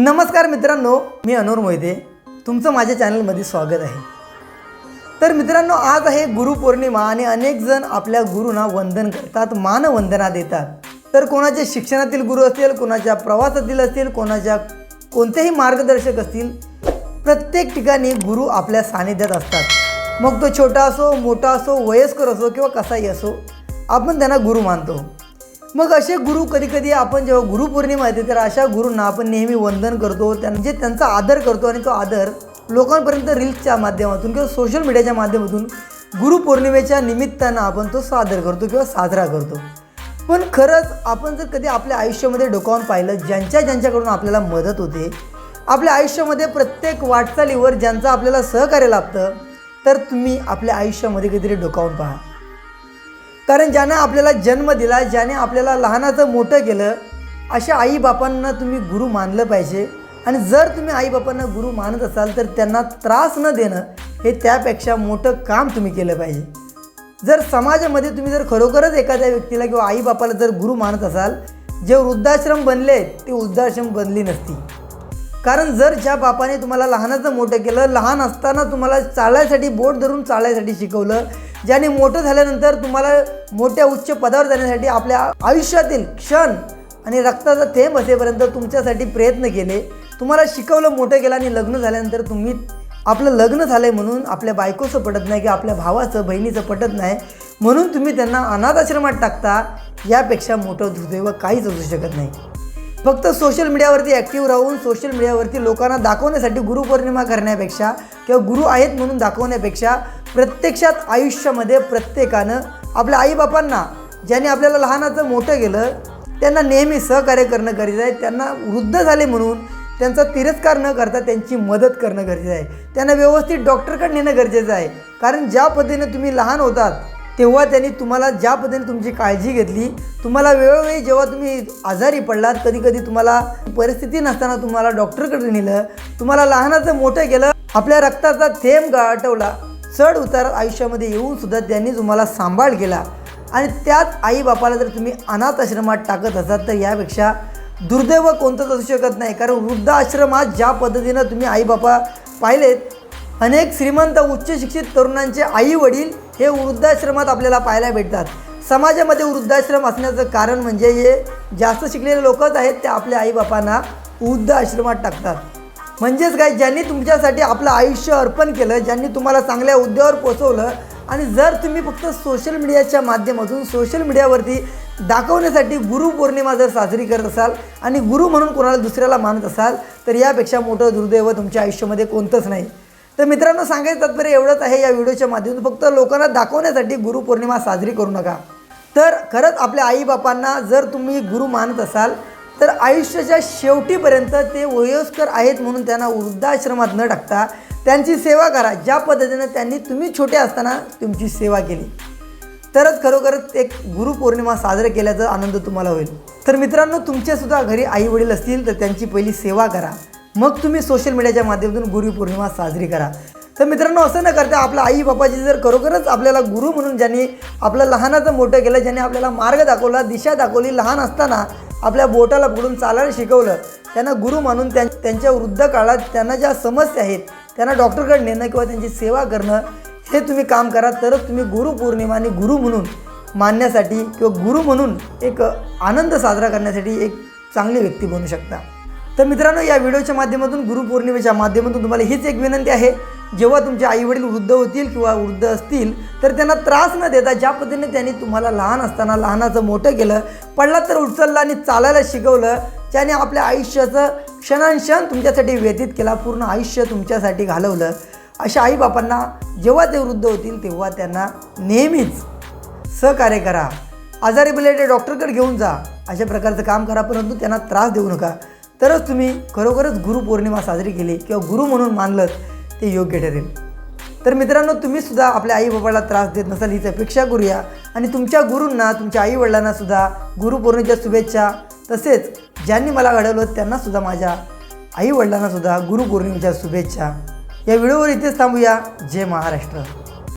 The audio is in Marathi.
नमस्कार मित्रांनो मी अनोर मोहिते. तुमचं माझ्या चॅनलमध्ये स्वागत आहे. तर मित्रांनो आज आहे गुरुपौर्णिमा आणि अनेक जण आपल्या गुरूंना वंदन करतात मानवंदना देतात. तर कोणाच्या शिक्षणातील गुरु असतील कोणाच्या प्रवासातील असतील कोणाच्या कोणतेही मार्गदर्शक असतील प्रत्येक ठिकाणी गुरु आपल्या सानिध्यात असतात. मग तो छोटा असो मोठा असो वयस्कर असो किंवा कसाही असो आपण त्यांना गुरु मानतो. मग असे गुरु कधी कधी आपण जेव्हा गुरुपौर्णिमा येते तर अशा गुरूंना आपण नेहमी वंदन करतो. त्यां- म्हणजे त्यांचा आदर करतो आणि तो आदर लोकांपर्यंत रील्सच्या माध्यमातून किंवा सोशल मीडियाच्या माध्यमातून गुरुपौर्णिमेच्या निमित्तानं आपण तो सादर करतो किंवा साजरा करतो. पण खरंच आपण जर कधी आपल्या आयुष्यामध्ये डोकावून पाहिलं ज्यांच्या ज्यांच्याकडून आपल्याला मदत होते आपल्या आयुष्यामध्ये प्रत्येक वाटचालीवर ज्यांचं आपल्याला सहकार्य लाभतं तर तुम्ही आपल्या आयुष्यामध्ये कधीतरी डोकावून पहा. कारण ज्यानं आपल्याला जन्म दिला ज्याने आपल्याला लहानाचं मोठं केलं अशा आईबापांना तुम्ही गुरु मानलं पाहिजे. आणि जर तुम्ही आईबापांना गुरु मानत असाल तर त्यांना त्रास न देणं हे त्यापेक्षा मोठं काम तुम्ही केलं पाहिजे. जर समाजामध्ये तुम्ही जर खरोखरच एखाद्या व्यक्तीला किंवा आईबापाला जर गुरु मानत असाल जे वृद्धाश्रम बनले ते वृद्धाश्रम बनली नसती. कारण जर ज्या बापाने तुम्हाला लहानाचं मोठं केलं लहान असताना तुम्हाला चालायसाठी बोट धरून चालायसाठी शिकवलं ज्याने मोठं झाल्यानंतर तुम्हाला मोठ्या उच्च पदावर जाण्यासाठी आपल्या आयुष्यातील क्षण आणि रक्ताचा थेंब असेपर्यंत तुमच्यासाठी प्रयत्न केले. तुम्हाला शिकवलं मोठं केलं आणि लग्न झाल्यानंतर तुम्ही आपलं लग्न झालं आहे म्हणून आपल्या बायकोचं पटत नाही की आपल्या भावाचं बहिणीचं पटत नाही. म्हणून तुम्ही त्यांना अनाथ आश्रमात टाकता यापेक्षा मोठं दुर्दैव काहीच असू शकत नाही. फक्त सोशल मीडियावरती ॲक्टिव्ह राहून सोशल मीडियावरती लोकांना दाखवण्यासाठी गुरुपौर्णिमा करण्यापेक्षा किंवा गुरु आहेत म्हणून दाखवण्यापेक्षा प्रत्यक्षात आयुष्यामध्ये प्रत्येकानं आपल्या आईबापांना ज्याने आपल्याला लहानाचं मोठं केलं त्यांना नेहमी सहकार्य करणं गरजेचं आहे. त्यांना वृद्ध झाले म्हणून त्यांचा तिरस्कार न करता त्यांची मदत करणं गरजेचं आहे. त्यांना व्यवस्थित डॉक्टरकडे नेणं गरजेचं आहे. कारण ज्या पद्धतीने तुम्ही लहान होतात तेव्हा त्यांनी तुम्हाला ज्या पद्धतीने तुमची काळजी घेतली तुम्हाला वेळोवेळी जेव्हा तुम्ही आजारी पडलात कधी कधी तुम्हाला परिस्थिती नसताना तुम्हाला डॉक्टरकडे नेलं तुम्हाला लहानाचं मोठं केलं आपल्या रक्ताचा थेंब गाठवला चढ उतार आयुष्यामध्ये येऊन सुद्धा त्यांनी तुम्हाला सांभाळ केला. आणि त्याच आईबापाला जर तुम्ही अनाथ आश्रमात टाकत असाल तर यापेक्षा दुर्दैव कोणतंच असू शकत नाही. कारण वृद्धाश्रमात ज्या पद्धतीनं तुम्ही आईबापा पाहिलेत अनेक श्रीमंत उच्च शिक्षित तरुणांचे आई वडील हे वृद्धाश्रमात आपल्याला पाहायला भेटतात. समाजामध्ये वृद्धाश्रम असण्याचं कारण म्हणजे हे जास्त शिकलेले लोकच आहेत ते आपल्या आईबापांना वृद्धाश्रमात टाकतात. म्हणजेच काय ज्यांनी तुमच्यासाठी आपलं आयुष्य अर्पण केलं ज्यांनी तुम्हाला चांगल्या हुद्द्यावर पोचवलं आणि जर तुम्ही फक्त सोशल मीडियाच्या माध्यमातून सोशल मीडियावरती दाखवण्यासाठी गुरुपौर्णिमा जर साजरी करत असाल आणि गुरु म्हणून कोणाला दुसऱ्याला मानत असाल तर यापेक्षा मोठं दुर्दैव तुमच्या आयुष्यामध्ये कोणतंच नाही. तर मित्रांनो सांगायचं तात्पर्य एवढंच आहे या व्हिडिओच्या माध्यमातून. फक्त लोकांना दाखवण्यासाठी गुरुपौर्णिमा साजरी करू नका. तर खरंच आपल्या आईबापांना जर तुम्ही गुरु मानत असाल तर आयुष्याच्या शेवटीपर्यंत ते वयस्कर आहेत म्हणून त्यांना वृद्धाश्रमात न टाकता त्यांची सेवा करा. ज्या पद्धतीनं त्यांनी तुम्ही छोटे असताना तुमची सेवा केली. तरच खरोखरच एक गुरुपौर्णिमा साजरा केल्याचा आनंद तुम्हाला होईल. तर मित्रांनो तुमच्यासुद्धा घरी आई वडील असतील तर त्यांची पहिली सेवा करा. मग तुम्ही सोशल मीडियाच्या माध्यमातून गुरुपौर्णिमा साजरी करा. तर मित्रांनो असं न करता आपल्या आई बापाची जर खरोखरच आपल्याला गुरु म्हणून ज्यांनी आपलं लहानाचं मोठं केलं ज्यांनी आपल्याला मार्ग दाखवला दिशा दाखवली लहान असताना आपल्या बोटाला पकडून चालायला शिकवलं त्यांना गुरु मानून त्यां त्यांच्या वृद्ध काळात त्यांना ज्या समस्या आहेत त्यांना डॉक्टरकडे नेणं किंवा त्यांची सेवा करणं हे तुम्ही काम करा. तरच तुम्ही गुरुपौर्णिमा आणि गुरु म्हणून मानण्यासाठी किंवा गुरु म्हणून एक आनंद साजरा करण्यासाठी एक चांगली व्यक्ती बनू शकता. तर मित्रांनो या व्हिडिओच्या माध्यमातून गुरुपौर्णिमेच्या माध्यमातून तुम्हाला हीच एक विनंती आहे. जेव्हा तुमचे आईवडील वृद्ध होतील किंवा वृद्ध असतील तर त्यांना त्रास न देता ज्या पद्धतीने त्यांनी तुम्हाला लहान असताना लहानाचं मोठं केलं पडला तर उचलला आणि चालायला शिकवलं ज्याने आपल्या आयुष्याचं क्षणांक्षण तुमच्यासाठी व्यतीत केला पूर्ण आयुष्य तुमच्यासाठी घालवलं. अशा आईबापांना जेव्हा ते वृद्ध होतील तेव्हा त्यांना नेहमीच सहकार्य करा. आजारी पडले डॉक्टरकडे घेऊन जा. अशा प्रकारचं काम करा परंतु त्यांना त्रास देऊ नका. तरच तुम्ही खरोखरच गुरुपौर्णिमा साजरी केली किंवा गुरु म्हणून मानलं ते योग्य ठरेल. तर मित्रांनो तुम्हीसुद्धा आपल्या आईबाबाला त्रास देत नसाल हीच अपेक्षा करूया. आणि तुमच्या गुरूंना तुमच्या आईवडिलांनासुद्धा गुरुपौर्णिमेच्या शुभेच्छा. तसेच ज्यांनी मला घडवलं त्यांनासुद्धा माझ्या आईवडिलांनासुद्धा गुरुपौर्णिमेच्या शुभेच्छा. या व्हिडिओवर इथेच थांबूया. जय महाराष्ट्र.